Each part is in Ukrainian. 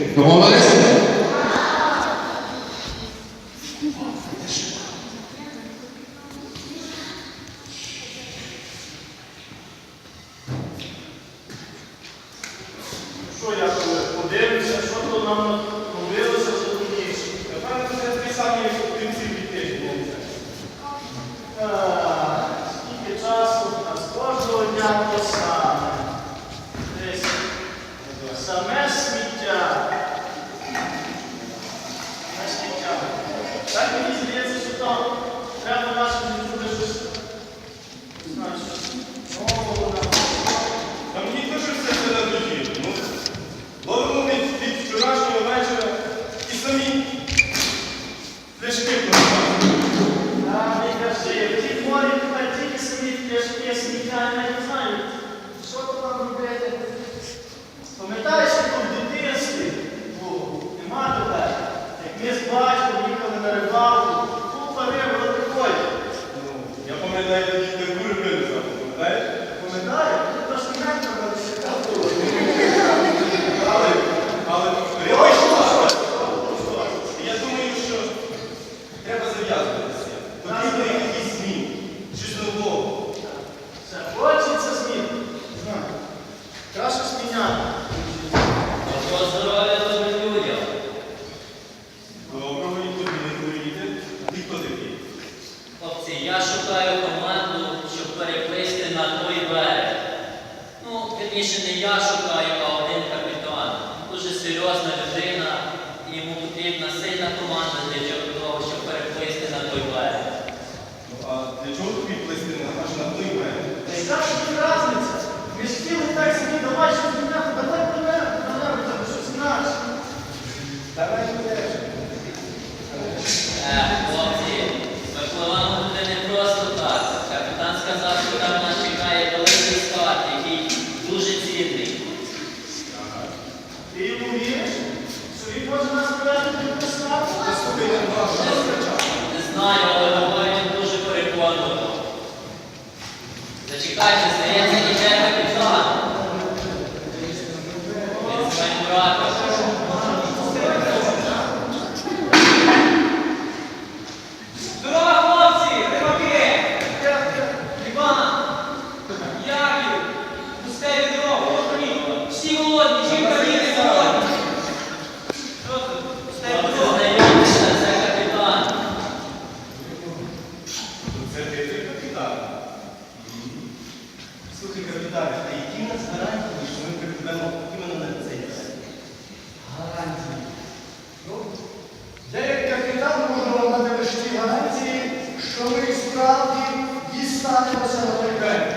Домовились? Що я там що то нам робилося, що тут Скільки часу, а з дня. знаю, але говорить дуже переконливо. Зачекайте, здається. 力でおっしゃるお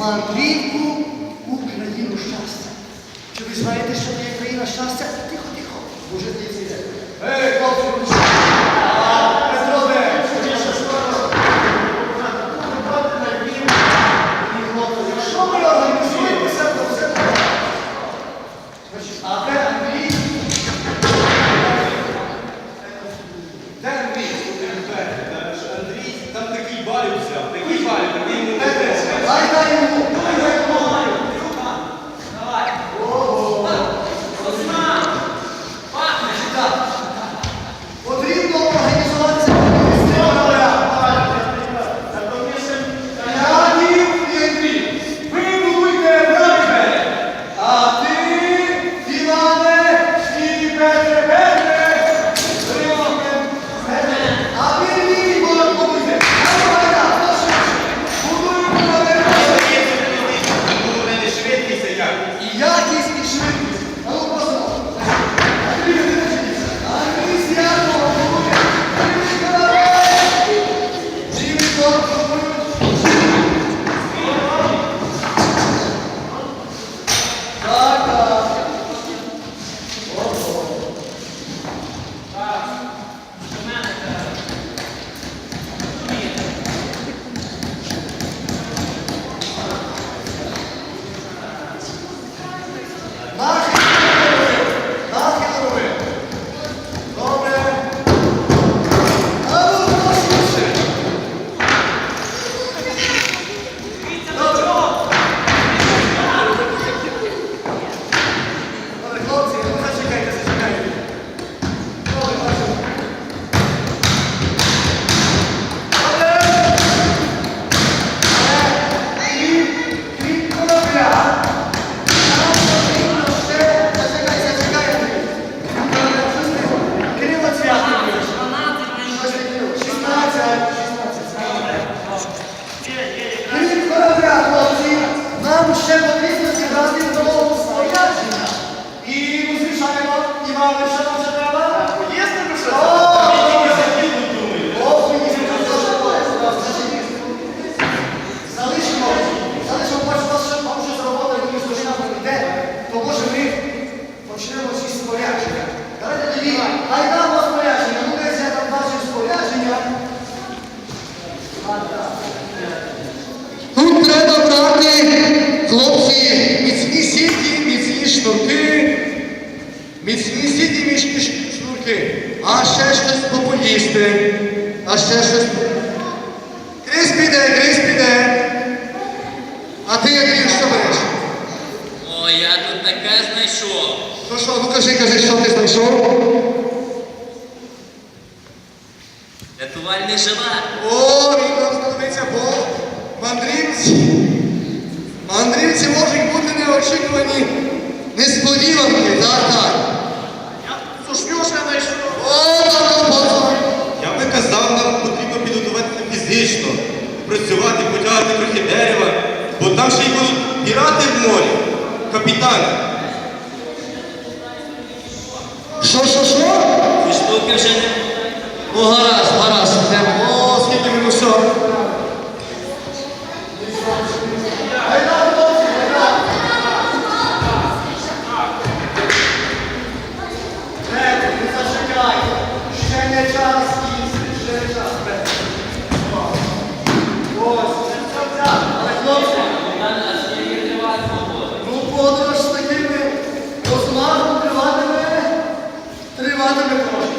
Rodrigo Міцні сіті мішки шнурки, а ще щось попоїсти, а ще щось. Крізь піде, крізь піде. А ти як він що береш? О, я тут таке знайшов. Ну що, ну кажи, кажи, що ти знайшов? Рятувальний жива. О, він нам знадобиться, бо мандрівці. Мандрівці можуть бути неочікувані несподіванки, так, так. працювати, потягати трохи дерева, бо там ще й будуть пірати в морі. капітани. Що, що, що? Ви ж тут не? Ну гаразд, гаразд. О, скільки ми ну, всього. Подорож такими розмахом триватиме, триватиме трошки.